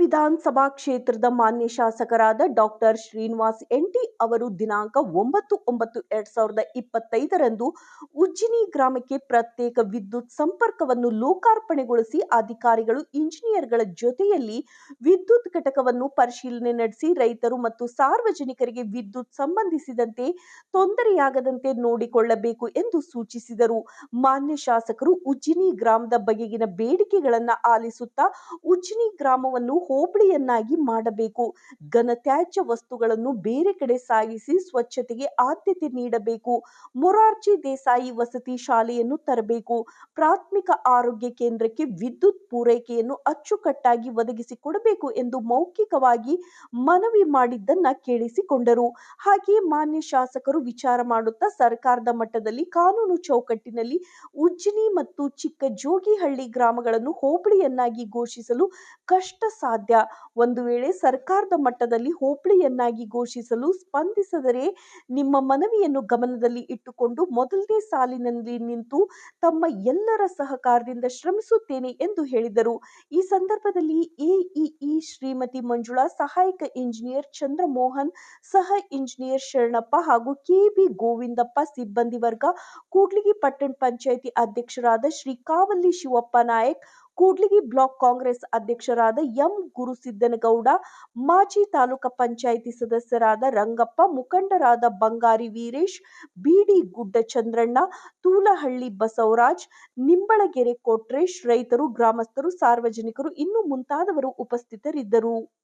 ವಿಧಾನಸಭಾ ಕ್ಷೇತ್ರದ ಮಾನ್ಯ ಶಾಸಕರಾದ ಡಾಕ್ಟರ್ ಶ್ರೀನಿವಾಸ್ ಎಂಟಿ ಅವರು ದಿನಾಂಕ ಒಂಬತ್ತು ಒಂಬತ್ತು ಎರಡ್ ಸಾವಿರದ ಇಪ್ಪತ್ತೈದರಂದು ಉಜ್ಜಿನಿ ಗ್ರಾಮಕ್ಕೆ ಪ್ರತ್ಯೇಕ ವಿದ್ಯುತ್ ಸಂಪರ್ಕವನ್ನು ಲೋಕಾರ್ಪಣೆಗೊಳಿಸಿ ಅಧಿಕಾರಿಗಳು, ಇಂಜಿನಿಯರ್ಗಳ ಜೊತೆಯಲ್ಲಿ ವಿದ್ಯುತ್ ಘಟಕವನ್ನು ಪರಿಶೀಲನೆ ನಡೆಸಿ ರೈತರು ಮತ್ತು ಸಾರ್ವಜನಿಕರಿಗೆ ವಿದ್ಯುತ್ ಸಂಬಂಧಿಸಿದಂತೆ ತೊಂದರೆಯಾಗದಂತೆ ನೋಡಿಕೊಳ್ಳಬೇಕು ಎಂದು ಸೂಚಿಸಿದರು. ಮಾನ್ಯ ಶಾಸಕರು ಉಜ್ಜಿನಿ ಗ್ರಾಮದ ಬಗೆಗಿನ ಬೇಡಿಕೆಗಳನ್ನು ಆಲಿಸುತ್ತಾ ಉಜ್ಜಿನಿ ಗ್ರಾಮವನ್ನು ಹೋಬಳಿಯನ್ನಾಗಿ ಮಾಡಬೇಕು. ಘನತ್ಯಾಜ್ಯ ವಸ್ತುಗಳನ್ನು ಬೇರೆ ಕಡೆ ಸಾಗಿಸಿ ಸ್ವಚ್ಛತೆಗೆ ಆದ್ಯತೆ ನೀಡಬೇಕು. ಮೊರಾರ್ಜಿ ದೇಸಾಯಿ ವಸತಿ ಶಾಲೆಯನ್ನು ತರಬೇಕು. ಪ್ರಾಥಮಿಕ ಆರೋಗ್ಯ ಕೇಂದ್ರಕ್ಕೆ ವಿದ್ಯುತ್ ಪೂರೈಕೆಯನ್ನು ಅಚ್ಚುಕಟ್ಟಾಗಿ ಒದಗಿಸಿಕೊಡಬೇಕು ಎಂದು ಮೌಖಿಕವಾಗಿ ಮನವಿ ಮಾಡಿದ್ದನ್ನ ಕೇಳಿಸಿಕೊಂಡರು. ಹಾಗೆಯೇ ಮಾನ್ಯ ಶಾಸಕರು ವಿಚಾರ ಮಾಡುತ್ತಾ ಸರ್ಕಾರದ ಮಟ್ಟದಲ್ಲಿ ಕಾನೂನು ಚೌಕಟ್ಟಿನಲ್ಲಿ ಉಜ್ಜಿನಿ ಮತ್ತು ಚಿಕ್ಕ ಜೋಗಿಹಳ್ಳಿ ಗ್ರಾಮಗಳನ್ನು ಹೋಬಳಿಯನ್ನಾಗಿ ಘೋಷಿಸಲು ಕಷ್ಟ ಸಾಧ್ಯ. ಒಂದು ವೇಳೆ ಸರ್ಕಾರದ ಮಟ್ಟದಲ್ಲಿ ಹೋಬಳಿಯನ್ನಾಗಿ ಘೋಷಿಸಲು ಸ್ಪಂದಿಸಿದರೆ ನಿಮ್ಮ ಮನವಿಯನ್ನು ಗಮನದಲ್ಲಿ ಇಟ್ಟುಕೊಂಡು ಮೊದಲನೇ ಸಾಲಿನಲ್ಲಿ ನಿಂತು ತಮ್ಮ ಎಲ್ಲರ ಸಹಕಾರದಿಂದ ಶ್ರಮಿಸುತ್ತೇನೆ ಎಂದು ಹೇಳಿದರು. ಈ ಸಂದರ್ಭದಲ್ಲಿ ಎಇಇ ಶ್ರೀಮತಿ ಮಂಜುಳಾ, ಸಹಾಯಕ ಇಂಜಿನಿಯರ್ ಚಂದ್ರಮೋಹನ್, ಸಹ ಇಂಜಿನಿಯರ್ ಶರಣಪ್ಪ ಹಾಗೂ ಕೆಬಿ ಗೋವಿಂದಪ್ಪ ಸಿಬ್ಬಂದಿ ವರ್ಗ, ಕೂಡ್ಲಿಗಿ ಪಟ್ಟಣ ಪಂಚಾಯಿತಿ ಅಧ್ಯಕ್ಷರಾದ ಶ್ರೀ ಕಾವಲ್ಲಿ ಶಿವಪ್ಪ ನಾಯಕ್ ಕೂಡ್ಲಿಗಿ ಬ್ಲಾಕ್ ಕಾಂಗ್ರೆಸ್ ಅಧ್ಯಕ್ಷರಾದ ಎಂ. ಗುರುಸಿದ್ದನಗೌಡ, ಮಾಜಿ ತಾಲೂಕ ಪಂಚಾಯಿತಿ ಸದಸ್ಯರಾದ ರಂಗಪ್ಪ, ಮುಖಂಡರಾದ ಬಂಗಾರಿ ವೀರೇಶ್, ಬಿಡಿ ಗುಡ್ಡ ಚಂದ್ರಣ್ಣ ತೂಲಹಳ್ಳಿ ಬಸವರಾಜ್, ನಿಂಬಳಗೆರೆ ಕೊಟ್ರೇಶ್ ರೈತರು, ಗ್ರಾಮಸ್ಥರು, ಸಾರ್ವಜನಿಕರು ಇನ್ನು ಮುಂತಾದವರು ಉಪಸ್ಥಿತರಿದ್ದರು.